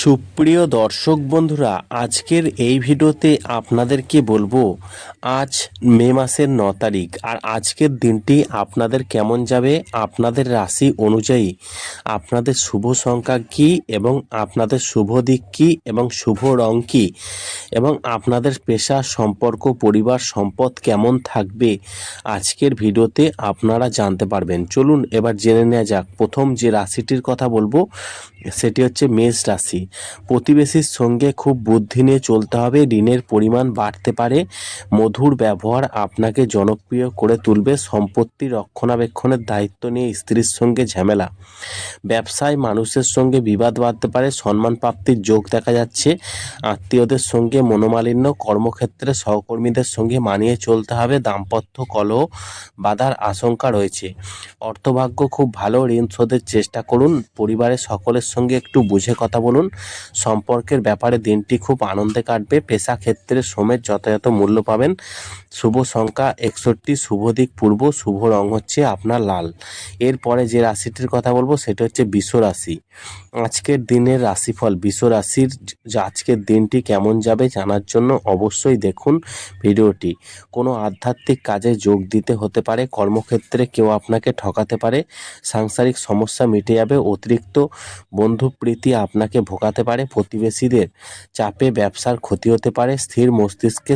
সুপ্রিয় দর্শক বন্ধুরা, আজকের এই ভিডিওতে আপনাদেরকে বলব, আজ মে মাসের ন তারিখ, আর আজকের দিনটি আপনাদের কেমন যাবে, আপনাদের রাশি অনুযায়ী, আপনাদের শুভ সংখ্যা কী এবং আপনাদের শুভ দিক কী এবং শুভ রং কী এবং আপনাদের পেশা সম্পর্ক, পরিবার সম্পদ কেমন থাকবে, আজকের ভিডিওতে আপনারা জানতে পারবেন। চলুন এবার জেনে নেওয়া যাক, প্রথম যে রাশিটির কথা বলব সেটি হচ্ছে মেষ রাশি। প্রতিবেশীর সঙ্গে খুব বুদ্ধি নিয়ে চলতে হবে, ঋণের পরিমাণ বাড়তে পারে, মধুর ব্যবহার আপনাকে জনপ্রিয় করে তুলবে, সম্পত্তি রক্ষণাবেক্ষণের দায়িত্ব নিয়ে স্ত্রীর সঙ্গে ঝামেলা। ব্যবসায় মানুষের সঙ্গে বিবাদ বাড়তে পারে সম্মান প্রাপ্তির যোগ দেখা যাচ্ছে, আত্মীয়দের সঙ্গে মনোমালিন্য, কর্মক্ষেত্রে সহকর্মীদের সঙ্গে মানিয়ে চলতে হবে, দাম্পত্য কলহ, বাধার আশঙ্কা রয়েছে। অর্থভাগ্য খুব ভালো, ঋণ শোধের চেষ্টা করুন, পরিবারের সকলের সঙ্গে একটু বুঝে কথা বলুন। সম্পর্কের ব্যাপারে দিনটি খুব আনন্দে কাটবে। পেশা ক্ষেত্রে শ্রমের যথাযথ মূল্য পাবেন। শুভ সংখ্যা একষট্টি, শুভ দিক পূর্ব, শুভ রং হচ্ছে আপনার লাল। এরপরে যে রাশিটির কথা বলব, সেটা হচ্ছে বিশ্ব রাশি। আজকের দিনের রাশিফল বিশ্ব রাশির আজকের দিনটি কেমন যাবে জানার জন্য অবশ্যই দেখুন ভিডিওটি। কোনো আধ্যাত্মিক কাজে যোগ দিতে হতে পারে, কর্মক্ষেত্রে কেউ আপনাকে ঠকাতে পারে, সাংসারিক সমস্যা মিটে যাবে, অতিরিক্ত বন্ধুপ্রীতি আপনাকে ভোগাতে পারে, প্রতিবেশীদের চাপে ব্যবসার ক্ষতি হতে পারে, স্থির মস্তিষ্কে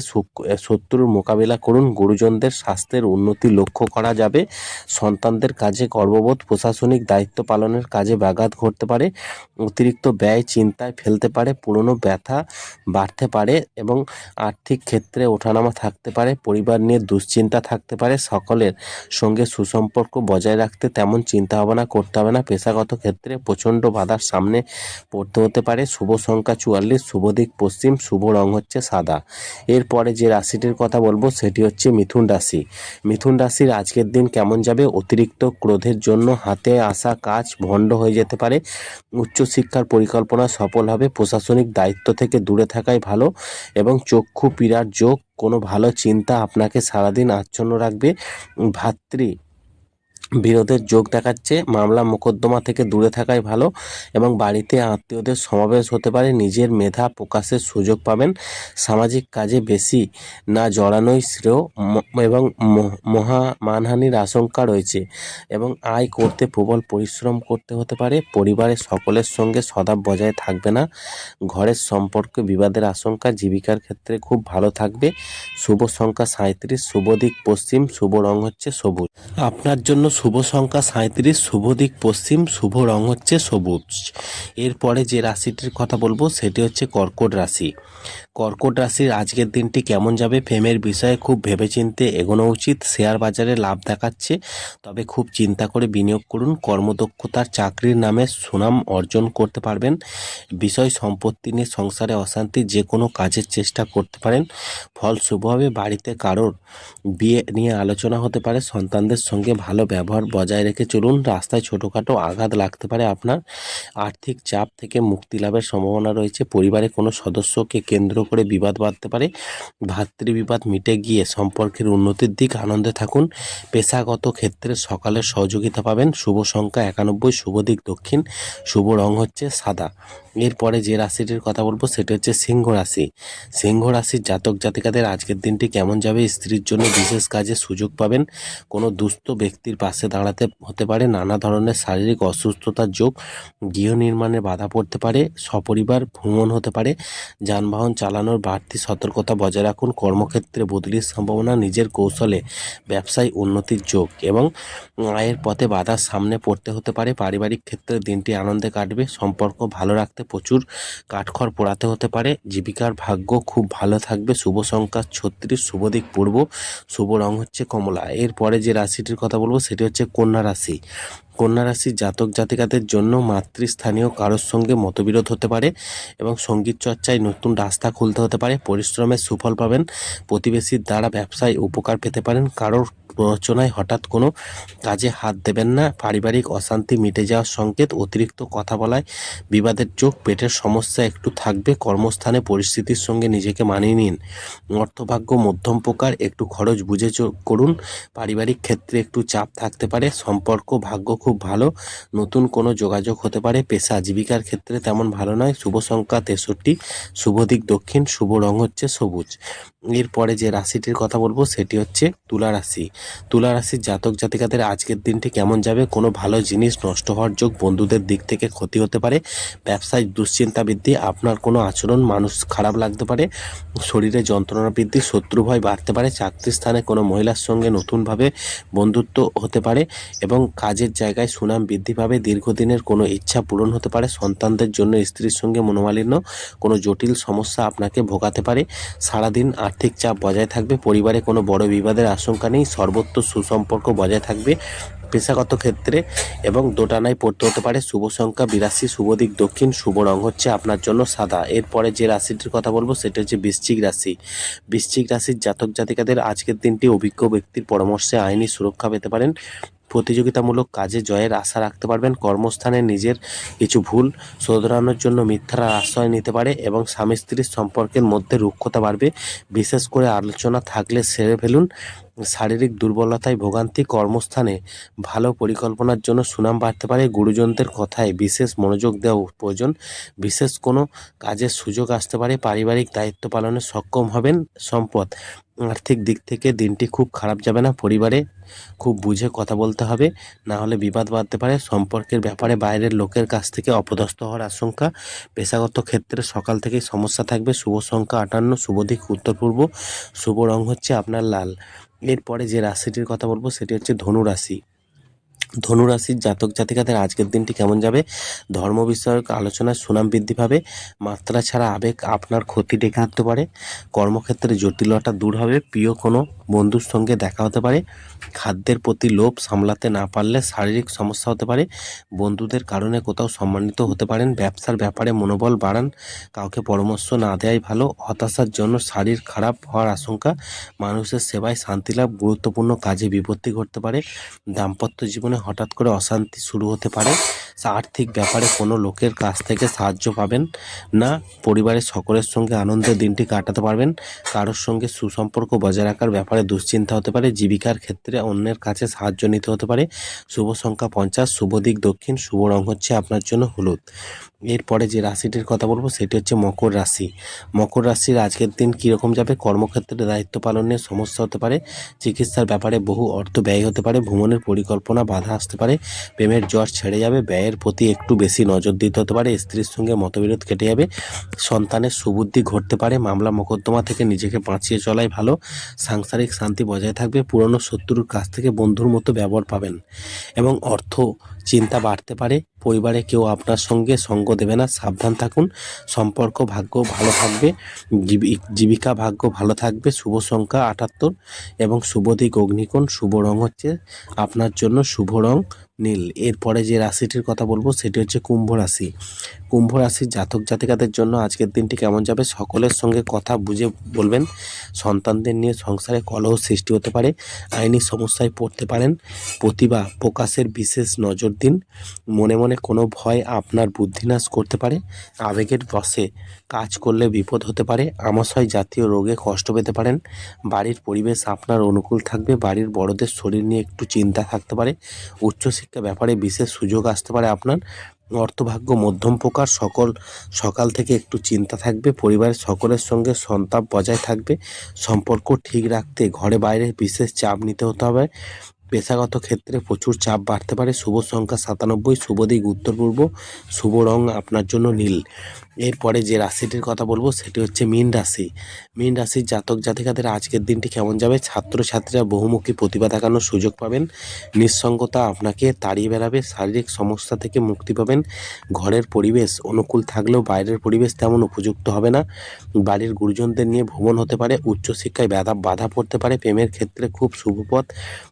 শত্রুর মোকাবিলা করুন, গুরুজনদের স্বাস্থ্যের উন্নতি লক্ষ্য করা যাবে, সন্তানদের কাজে গর্ববোধ, প্রশাসনিক দায়িত্ব পালনের কাজে ব্যাঘাত ঘটতে পারে, অতিরিক্ত ব্যয় চিন্তায় ফেলতে পারে, পুরনো ব্যথা বাড়তে পারে এবং আর্থিক ক্ষেত্রে ওঠানামা থাকতে পারে, পরিবার নিয়ে দুশ্চিন্তা থাকতে পারে, সকলের সঙ্গে সুসম্পর্ক বজায় রাখতে তেমন চিন্তা ভাবনা করতে হবে না, পেশাগত ক্ষেত্রে প্রচণ্ড বাধার সামনে পড়তে হতে পারে। শুভ সংখ্যা চুয়াল্লিশ, শুভ দিক পশ্চিম, শুভ রং হচ্ছে সাদা। এরপরে যে রাশিটির কথা বলব, সেটি হচ্ছে মিথুন রাশি। মিথুন রাশির আজকের দিন কেমন যাবে? অতিরিক্ত ক্রোধের জন্য হাতে আসা কাজ ভণ্ড হয়ে যেতে পারে। উচ্চশিক্ষার পরিকল্পনা সফল হবে। প্রশাসনিক দায়িত্ব থেকে দূরে থাকাই ভালো এবং চক্ষু পীড়ার যোগ। কোনো ভালো চিন্তা আপনাকে সারাদিন আচ্ছন্ন রাখবে। ভাতৃ বিরোধের যোগ দেখাচ্ছে, মামলা মোকদ্দমা থেকে দূরে থাকাই ভালো এবং বাড়িতে আত্মীয়দের সমাবেশ হতে পারে, নিজের মেধা প্রকাশের সুযোগ পাবেন। সামাজিক কাজে বেশি না জড়ানোই শ্রেয় এবং মহা মানহানির আশঙ্কা রয়েছে এবং আয় করতে প্রবল পরিশ্রম করতে হতে পারে। পরিবারের সকলের সঙ্গে সদাব বজায় থাকবে না। ঘরের সম্পর্কে বিবাদের আশঙ্কা, জীবিকার ক্ষেত্রে খুব ভালো থাকবে। শুভ সংখ্যা সাঁত্রিশ শুভ দিক পশ্চিম, শুভ রং হচ্ছে সবুজ। আপনার জন্য শুভ সংখ্যা সাঁত্রিশ শুভ দিক পশ্চিম, শুভ রং হচ্ছে সবুজ। এরপরে যে রাশিটির কথা বলব, সেটি হচ্ছে কর্কট রাশি। কর্কট রাশির আজকের দিনটি কেমন যাবে ফেমের বিষয়ে খুব ভেবেচিন্তে এগোনো উচিত। শেয়ার বাজারে লাভ দেখাচ্ছে। তবে খুব চিন্তা করে বিনিয়োগ করুন। কর্মদক্ষতার চাকরির নামে সুনাম অর্জন করতে পারবেন। বিষয় সম্পত্তি নিয়ে সংসারে অশান্তি যে কোনো কাজের চেষ্টা করতে পারেন। ফল শুভ হবে বাড়িতে কারোর। বিয়ে নিয়ে আলোচনা হতে পারে। সন্তানদের সঙ্গে ভালো ব্যবহার বজায় রেখে চলুন। রাস্তায় ছোটোখাটো আঘাত লাগতে পারে আপনার। আর্থিক চাপ থেকে মুক্তি লাভের সম্ভাবনা রয়েছে। পরিবারে কোনো সদস্যকে কেন্দ্র করে বিবাদ বাঁধতে পারে। ভাতৃবিবাদ মিটে গিয়ে সম্পর্কের উন্নতির দিক আনন্দে থাকুন। পেশাগত ক্ষেত্রে সকালে সহযোগিতা পাবেন। শুভ সংখ্যা একানব্বই, শুভ দিক দক্ষিণ, শুভ রং হচ্ছে সাদা। এরপরে যে রাশিটির কথা বলব সেটা হচ্ছে সিংহ রাশি। সিংহ রাশির জাতক জাতিকাদের আজকের দিনটি কেমন যাবে? স্ত্রীর জন্য বিশেষ কাজে সুযোগ পাবেন। কোনো দুস্থ ব্যক্তির পাশে দাঁড়াতে হতে পারে। নানা ধরনের শারীরিক অসুস্থতার যোগ গৃহ নির্মাণে বাধা পড়তে পারে। সপরিবার ভ্রমণ হতে পারে। যানবাহন চালানোর বাড়তি সতর্কতা বজায় রাখুন। কর্মক্ষেত্রে বদলির সম্ভাবনা, নিজের কৌশলে ব্যবসায় উন্নতির যোগ এবং আয়ের পথে বাধার সামনে পড়তে হতে পারে। পারিবারিক ক্ষেত্রে দিনটি আনন্দে কাটবে। সম্পর্ক ভালো রাখতে প্রচুর কাঠখড় পোড়াতে হতে পারে। জীবিকার ভাগ্য খুব ভালো থাকবে। শুভ সংখ্যা ছত্রিশ, শুভ দিক পূর্ব, শুভ রং হচ্ছে কমলা। এরপরে যে রাশিটির কথা বলব সেটি হচ্ছে কন্যা রাশি। কন্যা রাশির জাতক জাতিকাদের জন্য মাতৃস্থানীয় কারোর সঙ্গে মতবিরোধ হতে পারে এবং সংগীত চর্চায় নতুন রাস্তা খুলতে হতে পারে। পরিশ্রমের সুফল পাবেন। প্রতিবেশীর দ্বারা ব্যবসায় উপকার পেতে পারেন। কারোর প্ররোচনায় হঠাৎ কোনো কাজে হাত দেবেন না। পারিবারিক অশান্তি মিটে যাওয়ার সংকেত, অতিরিক্ত কথা বলায় বিবাদের চোখ, পেটের সমস্যা একটু থাকবে, কর্মস্থানে পরিস্থিতির সঙ্গে নিজেকে মানিয়ে নিন। অর্থভাগ্য মধ্যম প্রকার, একটু খরচ বুঝে করুন। পারিবারিক ক্ষেত্রে একটু চাপ থাকতে পারে, সম্পর্ক, ভাগ্য খুব ভালো, নতুন কোনো যোগাযোগ হতে পারে, পেশা, জীবিকার ক্ষেত্রে তেমন ভালো নয়। শুভ সংখ্যা তেষট্টি, শুভ দিক দক্ষিণ, শুভ রং হচ্ছে সবুজ। এরপরে যে রাশিটির কথা বলব, সেটি হচ্ছে তুলা রাশি। তুলা রাশির জাতক জাতিকাদের আজকের দিনটি কেমন যাবে, কোনো ভালো জিনিস নষ্ট হওয়ার যোগ বন্ধুদের দিক থেকে ক্ষতি হতে পারে, ব্যবসায় দুশ্চিন্তা বৃদ্ধি, আপনার কোনো আচরণ মানুষ খারাপ লাগতে পারে, শরীরে যন্ত্রণা বৃদ্ধি, শত্রু ভয় বাড়তে পারে, চাকরির স্থানে কোনো মহিলার সঙ্গে নতুনভাবে বন্ধুত্ব হতে পারে এবং কাজের জায়গায় সুনাম বৃদ্ধি পাবে, দীর্ঘদিনের কোনো ইচ্ছা পূরণ হতে পারে, সন্তানদের জন্য স্ত্রীর সঙ্গে মনোমালিন্য, কোনো জটিল সমস্যা আপনাকে ভোগাতে পারে, সারাদিন আর্থিক চাপ বজায় থাকবে, পরিবারে কোনো বড় বিবাদের আশঙ্কা নেই সর্বত্র সুসম্পর্ক বজায় থাকবে পেশাগত ক্ষেত্রে এবং দোটানায় পড়তে হতে পারে। শুভ সংখ্যা, বিরাশি, শুভ দিক, দক্ষিণ, শুভ রং হচ্ছে আপনার জন্য সাদা। এরপরে যে রাশিটির কথা বলব, সেটা হচ্ছে বৃশ্চিক রাশি। বৃশ্চিক রাশির জাতক জাতিকাদের আজকের দিনটি অভিজ্ঞ ব্যক্তির পরামর্শে আইনি সুরক্ষা পেতে পারেন। প্রতিযোগিতামূলক কাজে জয়ের আশা রাখতে পারবেন। কর্মস্থানে নিজের কিছু ভুল শোধরানোর জন্য মিথ্যার আশ্রয় নিতে পারে এবং স্বামী স্ত্রীর সম্পর্কের মধ্যে রুক্ষতা বাড়বে। বিশেষ করে আলোচনা থাকলে সেরে ফেলুন। শারীরিক দুর্বলতায় ভোগান্তি কর্মস্থানে ভালো পরিকল্পনার জন্য সুনাম বাড়তে পারে। গুরুজনদের কথায় বিশেষ মনোযোগ দেওয়া প্রয়োজন। বিশেষ কোনো কাজের সুযোগ আসতে পারে। পারিবারিক দায়িত্ব পালনে সক্ষম হবেন সম্পদ। আর্থিক দিক থেকে দিনটি খুব খারাপ যাবে না পরিবারে। খুব বুঝে কথা বলতে হবে। না হলে বিবাদ বাঁধতে পারে। সম্পর্কের ব্যাপারে বাইরের লোকের কাছ থেকে অপদস্থ হওয়ার আশঙ্কা। পেশাগত ক্ষেত্রে সকাল থেকেই সমস্যা থাকবে। শুভ সংখ্যা আটান্ন, শুভ দিক উত্তর পূর্ব, শুভ রং হচ্ছে আপনার লাল। এরপরে যে রাশিটির কথা বলব, সেটি হচ্ছে ধনু রাশি। ধনু রাশির জাতক জাতিকাদের আজকের দিনটি কেমন যাবে? ধর্ম বিষয়ক আলোচনায় সুনাম বৃদ্ধি পাবে। মাত্রা ছাড়া আবেগ আপনার ক্ষতি ডেকে আনতে পারে। কর্মক্ষেত্রে জটিলতা দূর হবে। প্রিয় কোনো বন্ধুর সঙ্গে দেখা হতে পারে। খাদ্যের প্রতি লোভ সামলাতে না পারলে শারীরিক সমস্যা হতে পারে। বন্ধুদের কারণে কোথাও সম্মানিত হতে পারেন। ব্যবসার ব্যাপারে মনোবল বাড়ান। কাউকে পরামর্শ না দেওয়াই ভালো। হতাশার জন্য শরীর খারাপ হওয়ার আশঙ্কা। মানুষের সেবায় শান্তি লাভ গুরুত্বপূর্ণ কাজে বিপত্তি ঘটতে পারে। দাম্পত্য জীবনে হঠাৎ করে অশান্তি শুরু হতে পারে। আর্থিক ব্যাপারে কোনো লোকের কাছ থেকে সাহায্য পাবেন না। পরিবারের সকলের সঙ্গে আনন্দের দিনটি কাটাতে পারবেন। কারোর সঙ্গে সুসম্পর্ক বজায় রাখার ব্যাপারে দুশ্চিন্তা হতে পারে, জীবিকার ক্ষেত্রে অন্যের কাছে সাহায্য নিতে হতে পারে। শুভ সংখ্যা পঞ্চাশ, শুভ দিক দক্ষিণ, শুভ রং হচ্ছে আপনার জন্য হলুদ। এরপরে যে রাশিটির কথা বলব, সেটি হচ্ছে মকর রাশি। মকর রাশির আজকের দিন কীরকম যাবে? কর্মক্ষেত্রে দায়িত্ব পালনের সমস্যা হতে পারে, চিকিৎসার ব্যাপারে বহু অর্থ ব্যয় হতে পারে, ভ্রমণের পরিকল্পনা বাধা আসতে পারে, প্রেমের জ্বর ছেড়ে যাবে, ব্যয়ের প্রতি একটু বেশি নজর দিতে হতে পারে, স্ত্রীর সঙ্গে মতবিরোধ কেটে যাবে, সন্তানের সুবুদ্ধি ঘটতে পারে মামলা মোকদ্দমা থেকে নিজেকে বাঁচিয়ে চলাই ভালো, সাংসারিক শান্তি বজায় থাকবে, পুরনো শত্রুর কাছ থেকে বন্ধুর মতো ব্যবহার পাবেন এবং অর্থ, চিন্তা বাড়তে পারে। পরিবারে কেউ আপনার সঙ্গে সঙ্গ দেবে না, সাবধান থাকুন। সম্পর্ক, ভাগ্য ভালো থাকবে জীবিকা, ভাগ্য ভালো থাকবে। শুভ সংখ্যা আটাত্তর এবং শুভ দিক অগ্নিকোণ, শুভ রং হচ্ছে আপনার জন্য শুভ রং। নীল। এরপরে যে রাশিটির কথা বলব, সেটি হচ্ছে কুম্ভ রাশি। কুম্ভ রাশির জাতক জাতিকাদের জন্য আজকের দিনটি কেমন যাবে, সকলের সঙ্গে কথা বুঝে বলবেন। সন্তানদের নিয়ে সংসারে কলহ সৃষ্টি হতে পারে, আইনি সমস্যায় পড়তে পারেন। প্রতিভা প্রকাশের বিশেষ নজর দিন। মনে মনে কোনো ভয় আপনার বুদ্ধিনাশ করতে পারে। আবেগের বসে কাজ করলে বিপদ হতে পারে। আমাশয় জাতীয় রোগে কষ্ট পেতে পারেন। বাড়ির পরিবেশ আপনার অনুকূল থাকবে। বাড়ির বড়দের শরীর নিয়ে একটু চিন্তা থাকতে পারে। উচ্চশিক্ষা ব্যাপারে বিশেষ সুযোগ আসতে পারে আপনার। অর্থভাগ্য, মধ্যম প্রকার, সকল, সকাল থেকে একটু চিন্তা থাকবে পরিবারের সকলের সঙ্গে সন্তাপ বজায় থাকবে। সম্পর্ক ঠিক রাখতে ঘরে বাইরে বিশেষ চাপ নিতে হতে হবে। পেশাগত ক্ষেত্রে প্রচুর চাপ বাড়তে পারে। শুভ সংখ্যা সাতানব্বই, শুভ দিক উত্তর পূর্ব, শুভ রং আপনার জন্য নীল। এরপরে যে রাশিটির কথা বলব, সেটি হচ্ছে মীন রাশি। মীন রাশির জাতক জাতিকাদের আজকের দিনটি কেমন যাবে? ছাত্রছাত্রীরা বহুমুখী প্রতিভা দেখানোর সুযোগ পাবেন। নিঃসঙ্গতা আপনাকে তাড়িয়ে বেড়াবে, শারীরিক সমস্যা থেকে মুক্তি পাবেন। ঘরের পরিবেশ অনুকূল থাকলেও বাইরের পরিবেশ তেমন উপযুক্ত হবে না। বাড়ির গুরুজনদের নিয়ে ভ্রমণ হতে পারে, উচ্চশিক্ষায় বাধা বাধা পড়তে পারে। প্রেমের ক্ষেত্রে খুব শুভপথ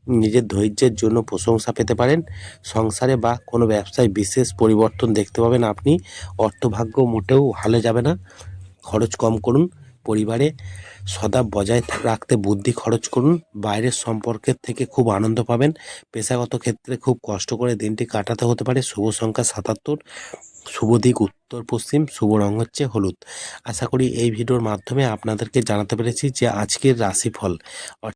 নিজের ধৈর্যের জন্য প্রশংসা পেতে পারেন। সংসারে বা কোনো ব্যবসায় বিশেষ পরিবর্তন দেখতে পাবেন আপনি। অর্থভাগ্য মোটেও ভালো যাবে না। খরচ কম করুন। পরিবারে সদা বজায় রাখতে বুদ্ধি খরচ করুন। বাইরের সম্পর্কের থেকে খুব আনন্দ পাবেন। পেশাগত ক্ষেত্রে খুব কষ্ট করে দিনটি কাটাতে হতে পারে। শুভ সংখ্যা সাতাত্তর, শুভ দিক উত্তর পশ্চিম, শুভ রং হচ্ছে হলুদ। আশা করি এই ভিডিওর মাধ্যমে আপনাদেরকে জানাতে পেরেছি যে আজকের রাশিফল